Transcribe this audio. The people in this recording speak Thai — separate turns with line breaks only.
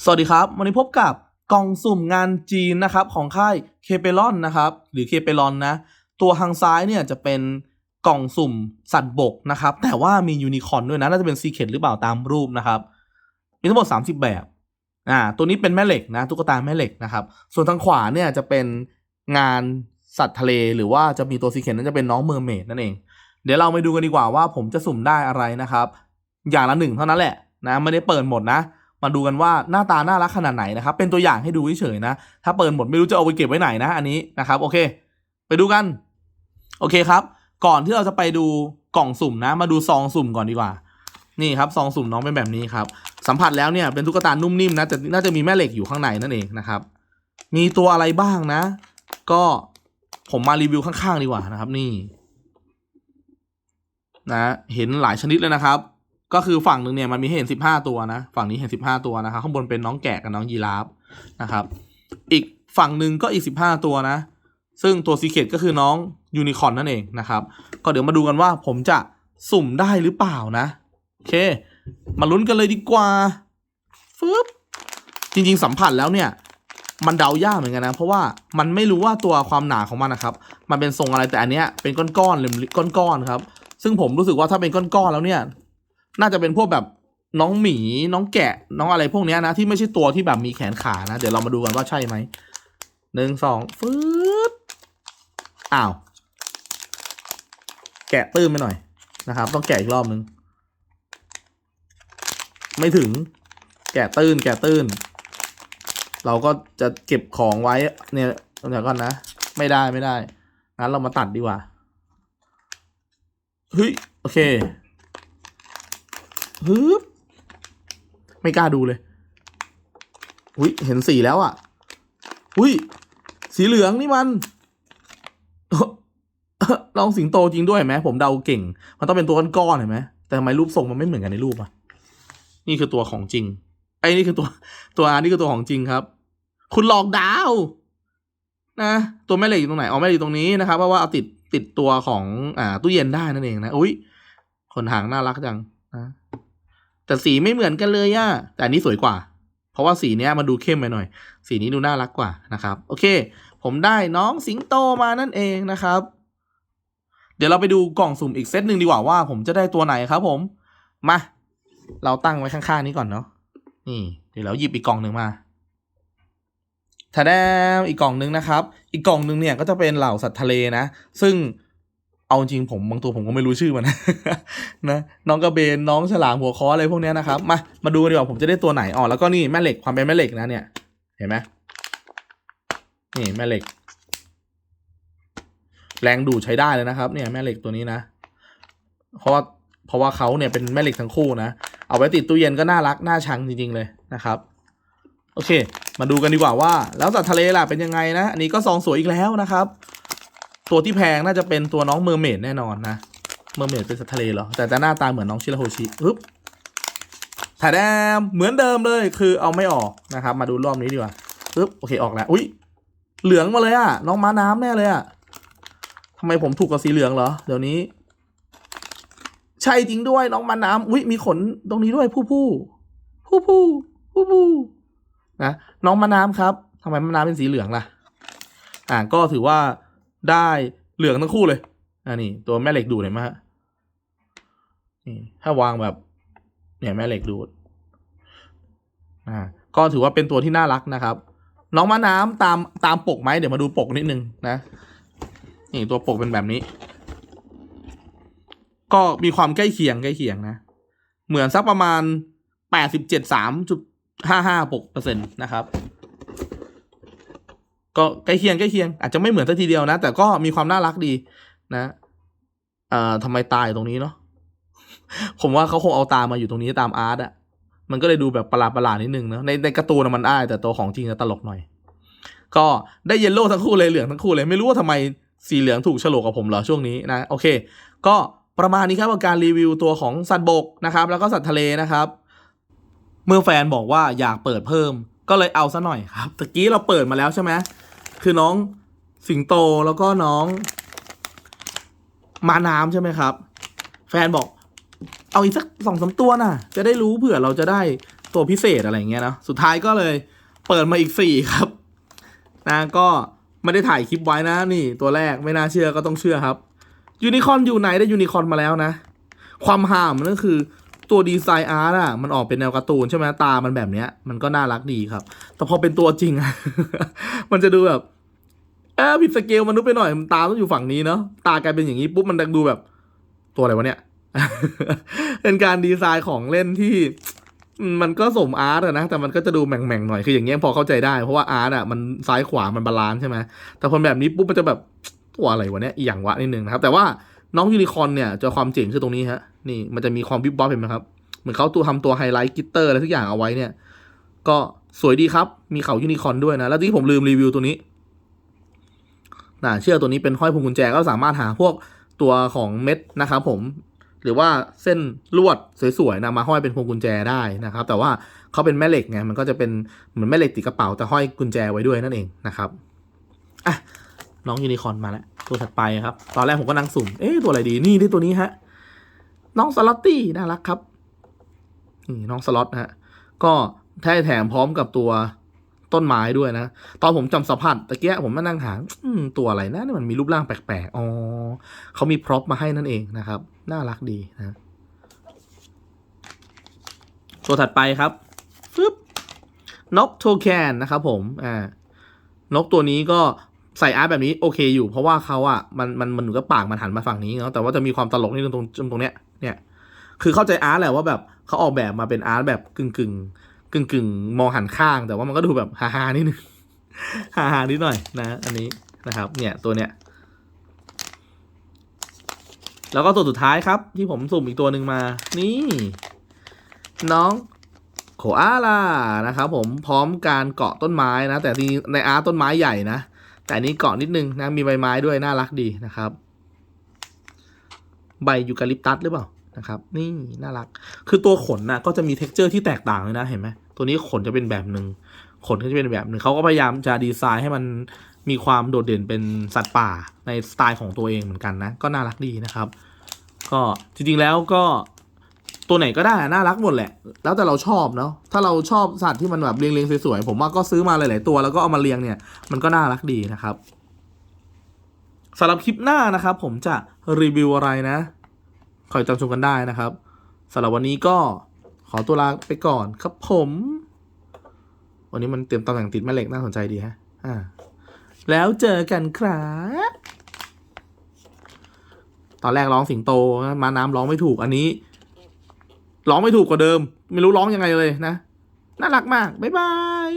สวัสดีครับ วันนี้พบกับกล่องสุ่มงานจีนนะครับของค่ายเคเปลอนนะครับ หรือเคเปลอนนะ ตัวทางซ้ายเนี่ยจะเป็นกล่องสุ่มสัตว์บกนะครับ แต่ว่ามียูนิคอร์นด้วยนะ น่าจะเป็นซีเค t หรือเปล่าตามรูปนะครับ มีทั้งหมด 30 แบบอ่าตัวนี้เป็นแม่เหล็กนะตุ๊กตาแม่เหล็กนะครับ ส่วนทางขวาเนี่ยจะเป็นงานสัตว์ทะเล หรือว่าจะมีตัวซีเค t นั้นจะเป็นน้องเมอร์เมดนั่นเอง เดี๋ยวเราไปดูกันดีกว่าว่าผมจะสุ่มได้อะไรนะครับ อย่างละหนึ่งเท่านั้นแหละนะไม่ได้เปิดหมดนะ มาดูกันว่าหน้าตาน่ารักขนาดไหนนะครับ เป็นตัวอย่างให้ดูเฉยๆนะ ถ้าเปิดหมดไม่รู้จะเอาไปเก็บไว้ไหนนะ อันนี้นะครับ โอเค ไปดูกัน โอเคครับ ก่อนที่เราจะไปดูกล่องสุ่มนะ มาดูซองสุ่มก่อนดีกว่า นี่ครับซองสุ่มน้องเป็นแบบนี้ครับ สัมผัสแล้วเนี่ยเป็นตุ๊กตานุ่มนิ่มนะแต่น่าจะมีแม่เหล็กอยู่ข้างในนั่นเองนะครับ มีตัวอะไรบ้างนะ ก็ผมมารีวิวข้างๆดีกว่านะครับ นี่ นะ เห็นหลายชนิดเลยนะครับ ก็คือฝั่งหนึ่งเนี่ยมันมีให้เห็นสิบห้าตัวนะ ฝั่งนี้เห็นสิบห้าตัวนะครับ ข้างบนเป็นน้องแกะกับน้องยีราฟนะครับ อีกฝั่งหนึ่งก็อีกสิบห้าตัวนะ ซึ่งตัวซีเคตก็คือน้องยูนิคอร์นนั่นเองนะครับ ก็เดี๋ยวมาดูกันว่าผมจะสุ่มได้หรือเปล่านะ โอเค มาลุ้นกันเลยดีกว่าฟึบจริงๆสัมผัสแล้วเนี่ย มันเดายากเหมือนกันนะ เพราะว่ามันไม่รู้ว่าตัวความหนาของมันนะครับ มันเป็นทรงอะไรแต่อันเนี้ยเป็นก้อนๆเลยก้อนๆครับ ซึ่งผมรู้สึกว่าถ้าเป็นก้อนๆแล้วเนี่ย น่าจะเป็นพวกแบบน้องหมีน้องแกะน้องอะไรพวกเนี้ยนะที่ไม่ใช่ตัวที่แบบมีแขนขานะ เดี๋ยวเรามาดูกันว่าใช่ไหมหนึ่งสองฟืดอ้าว แกะตื้นไปหน่อยนะครับ ต้องแกะอีกรอบนึง ไม่ถึง แกะตื้น แกะตื้น เราก็จะเก็บของไว้เนี่ยเดี๋ยวก่อนนะ ไม่ได้ไม่ได้งั้นเรามาตัดดีกว่าเฮ้ยโอเค ฮึบไม่กล้าดูเลย อุ้ยเห็นสีแล้วอะ อุ้ยสีเหลืองนี่มันลองสิงโตจริงด้วยไหมผมเดาเก่ง มันต้องเป็นตัวก้อนๆเห็นไหมแต่ทำไมรูปทรงมันไม่เหมือนกันในรูปอะ นี่คือตัวของจริง ไอ้นี่คือตัว ตัวอานี่คือตัวของจริงครับ คุณหลอกดาว นะ ตัวแม่เหล็กอยู่ตรงไหน อ๋อแม่เหล็กอยู่ตรงนี้นะครับ เพราะว่าเอาติดติดตัวของอ่าตู้เย็นได้นั่นเองนะ อุ้ยขนหางน่ารักจังนะ แต่สีไม่เหมือนกันเลยอะแต่อันนี้สวยกว่า เพราะว่าสีเนี้ยมันดูเข้มไปหน่อย สีนี้ดูน่ารักกว่านะครับ โอเค ผมได้น้องสิงโตมานั่นเองนะครับ เดี๋ยวเราไปดูกล่องสุ่มอีกเซตหนึ่งดีกว่าว่า ผมจะได้ตัวไหนครับผม มา เราตั้งไว้ข้างๆนี้ก่อนเนาะ นี่ เดี๋ยวเราหยิบอีกกล่องหนึ่งมาถ้าได้อีกกล่องหนึ่งนะครับ อีกกล่องหนึ่งเนี่ยก็จะเป็นเหล่าสัตว์ทะเลนะ ซึ่ง เอาจริงผมบางตัวผมก็ไม่รู้ชื่อมันนะน้องกระเบนน้องฉลามหัวคออะไรพวกนี้นะครับมามาดูกันดีกว่าผมจะได้ตัวไหนอ๋อแล้วก็นี่แม่เหล็กความเป็นแม่เหล็กนะเนี่ยเห็นไหมนี่แม่เหล็ก แรงดูดใช้ได้เลยนะครับ เนี่ยแม่เหล็กตัวนี้นะเพราะว่าเพราะว่าเขาเนี่ยเป็นแม่เหล็กทั้งคู่นะเอาไว้ติดตู้เย็นก็น่ารักน่าชังจริงๆเลยนะครับ โอเค มาดูกันดีกว่าว่า แล้วสัตว์ทะเลล่ะเป็นยังไงนะอันนี้ก็ซองสวยอีกแล้วนะครับ ตัวที่แพงน่าจะเป็นตัวน้องเมอร์เมดแน่นอนนะ เมอร์เมดเป็นสัตว์ทะเลเหรอ แต่แต่หน้าตาเหมือนน้องชิราโฮชิปึ๊บถ่ายแดมเหมือนเดิมเลยคือเอาไม่ออกนะครับ มาดูรอบนี้ดีกว่าปึ๊บโอเคออกแล้ว อุ้ยเหลืองมาเลยอะน้องม้าน้ำแน่เลยอะทำไมผมถูกกับสีเหลืองเหรอ เดี๋ยวนี้ ใช่จริงด้วยน้องม้าน้ำอุ้ยมีขนตรงนี้ด้วยผู้ผู้ผู้ผู้ผู้ผู้นะน้องม้าน้ำครับทำไมม้าน้ำเป็นสีเหลืองล่ะ อ่าก็ถือว่า ได้เหลืองทั้งคู่เลยอันนี้ตัวแม่เหล็กดูดเห็นไหมฮะนี่ถ้าวางแบบเนี่ยแม่เหล็กดูดอ่าก็ถือว่าเป็นตัวที่น่ารักนะครับ น้องมะน้ำตามตามปกไหมเดี๋ยวมาดูปกนิดนึงนะนี่ตัวปกเป็นแบบนี้ ก็มีความใกล้เคียงใกล้เคียงนะ เหมือนสักประมาณแปดสิบเจ็ดสามจุดห้าห้าปกเปอร์เซ็นต์นะครับ ก็ใกล้เคียงใกล้เคียงอาจจะไม่เหมือนสักทีเดียวนะ แต่ก็มีความน่ารักดีนะเอ่อทำไมตายตรงนี้เนาะผมว่าเขาคงเอาตามาอยู่ตรงนี้ตามอาร์ตอะมันก็เลยดูแบบประหลาดประหลาดนิดนึงเนาะในในการ์ตูนมันอ้ายแต่ตัวของจริงจะตลกหน่อย ก็ได้เยลโล่ทั้งคู่เลยเหลืองทั้งคู่เลยไม่รู้ว่าทำไมสีเหลืองถูกฉลกกับผมเหรอช่วงนี้นะโอเค ก็ประมาณนี้ครับการรีวิวตัวของสัตว์บกนะครับ แล้วก็สัตว์ทะเลนะครับ เมื่อแฟนบอกว่าอยากเปิดเพิ่ม ก็เลยเอาซะหน่อยครับตะกี้เราเปิดมาแล้วใช่ไหมคือน้องสิงโตแล้วก็น้อง มาน้ำใช่ไหมครับ แฟนบอก เอาอีกสักสองสามตัวน่ะ จะได้รู้เผื่อเราจะได้ตัวพิเศษอะไรอย่างเงี้ยเนาะสุดท้ายก็เลยเปิดมาอีกสี่ครับ นะก็ไม่ได้ถ่ายคลิปไว้นะนี่ ตัวแรกไม่น่าเชื่อก็ต้องเชื่อครับยูนิคอนอยู่ไหนได้ยูนิคอนมาแล้วนะ ความห่ามมันคือ ตัวดีไซน์อาร์ตอะมันออกเป็นแนวการ์ตูนใช่ไหมตามันแบบเนี้ยมันก็น่ารักดีครับ แต่พอเป็นตัวจริงอะมันจะดูแบบเออผิดสเกลมนุษย์ไปหน่อยมันตาต้องอยู่ฝั่งนี้เนาะตากลายเป็นอย่างนี้ปุ๊บมันดูแบบ ตัวอะไรวะเนี่ย เป็นการดีไซน์ของเล่นที่มันก็สมอาร์ตนะ แต่มันก็จะดูแหม่งๆหน่อยคืออย่างเงี้ยพอเข้าใจได้เพราะว่าอาร์ตอะมันซ้ายขวามันบาลานซ์ใช่ไหมแต่พอแบบนี้ปุ๊บมันจะแบบตัวอะไรวะเนี่ยอย่างวะนิดนึงนะครับ แต่ว่า น้องยูนิคอนเนี่ยจะความเจ๋งคือตรงนี้ฮะ นี่มันจะมีความวิบวับเห็นไหมครับ เหมือนเขาตัวทำตัวไฮไลท์กิตเตอร์อะไรทุกอย่างเอาไว้เนี่ย ก็สวยดีครับ มีเขายูนิคอนด้วยนะ แล้วที่ผมลืมรีวิวตัวนี้น่าเชื่อตัวนี้เป็นห้อยพวงกุญแจก็สามารถหาพวกตัวของเม็ดนะครับผม หรือว่าเส้นลวดสวยๆนะมาห้อยเป็นพวงกุญแจได้นะครับ แต่ว่าเขาเป็นแม่เหล็กไง มันก็จะเป็นเหมือนแม่เหล็กติดกระเป๋าแต่ห้อยกุญแจไว้ด้วยนั่นเองนะครับ อะ น้องยูนิคอนมาแล้ว ตัวถัดไปครับ ตอนแรกผมก็นั่งสุ่ม เอ๊ะตัวอะไรดี นี่ได้ตัวนี้ฮะ น้องสล็อตตี้น่ารักครับ นี่น้องสล็อตนะฮะ ก็แท้แถมพร้อมกับตัวต้นไม้ด้วยนะ ตอนผมจำสัมผัสตะเกียผมมานั่งหาตัวอะไรนะนี่มันมีรูปร่างแปลกๆ อ๋อเขามีพร็อพมาให้นั่นเองนะครับ น่ารักดีนะ ตัวถัดไปครับฟึบนกโทแคนนะครับผม อ่า นกตัวนี้ก็ ใส่อาร์ตแบบนี้โอเคอยู่ เพราะว่าเขาอะมันมันมันหมือนกับปากมันหันมาฝั่งนี้เนาะแต่ว่าจะมีความตลกนิดนึงตรงตรงตรงเนี้ยเนี่ยคือเข้าใจอาร์ตแหละว่าแบบเขาออกแบบมาเป็นอาร์ตแบบกึ่งกึ่งกึ่งกึ่งมองหันข้าง แต่ว่ามันก็ดูแบบฮาฮานิดนึงฮาฮานิดหน่อยนะ อันนี้นะครับ เนี่ยตัวเนี้ยแล้วก็ตัวสุดท้ายครับ ที่ผมสุ่มอีกตัวหนึ่งมา นี่ น้องโคอาล่านะครับผมพร้อมการเกาะต้นไม้นะ แต่ที่ในอาร์ตต้นไม้ใหญ่นะ แต่นนี้เกาะนิดนึงนะมีใบไม้ด้วยน่ารักดีนะครับ ใบยูคาลิปตัสหรือเปล่านะครับ นี่น่ารัก คือตัวขนนะก็จะมีเท็กเจอร์ที่แตกต่างเลยนะเห็นไหมตัวนี้ขนจะเป็นแบบหนึ่งขนก็จะเป็นแบบหนึ่งเขาก็พยายามจะดีไซน์ให้มันมีความโดดเด่นเป็นสัตว์ป่าในสไตล์ของตัวเองเหมือนกันนะ ก็น่ารักดีนะครับ ก็จริงๆแล้วก็ ตัวไหนก็ได้น่ารักหมดแหละ แล้วแต่เราชอบเนาะถ้าเราชอบสัตว์ที่มันแบบเรียงเรียงๆสวยๆผมว่าก็ซื้อมาหลายๆตัวแล้วก็เอามาเรียงเนี่ยมันก็น่ารักดีนะครับสำหรับคลิปหน้านะครับ ผมจะรีวิวอะไรนะคอยจำชมกันได้นะครับสำหรับวันนี้ก็ขอตัวลาไปก่อนครับผม วันนี้มันเตรียมตำแหน่งติดแม่เหล็กน่าสนใจดีฮะอ่าแล้วเจอกันครับตอนแรกร้องสิงโตมาน้ำร้องไม่ถูกอันนี้ ร้องไม่ถูกกว่าเดิม ไม่รู้ร้องยังไงเลยนะ น่ารักมาก บ๊ายบาย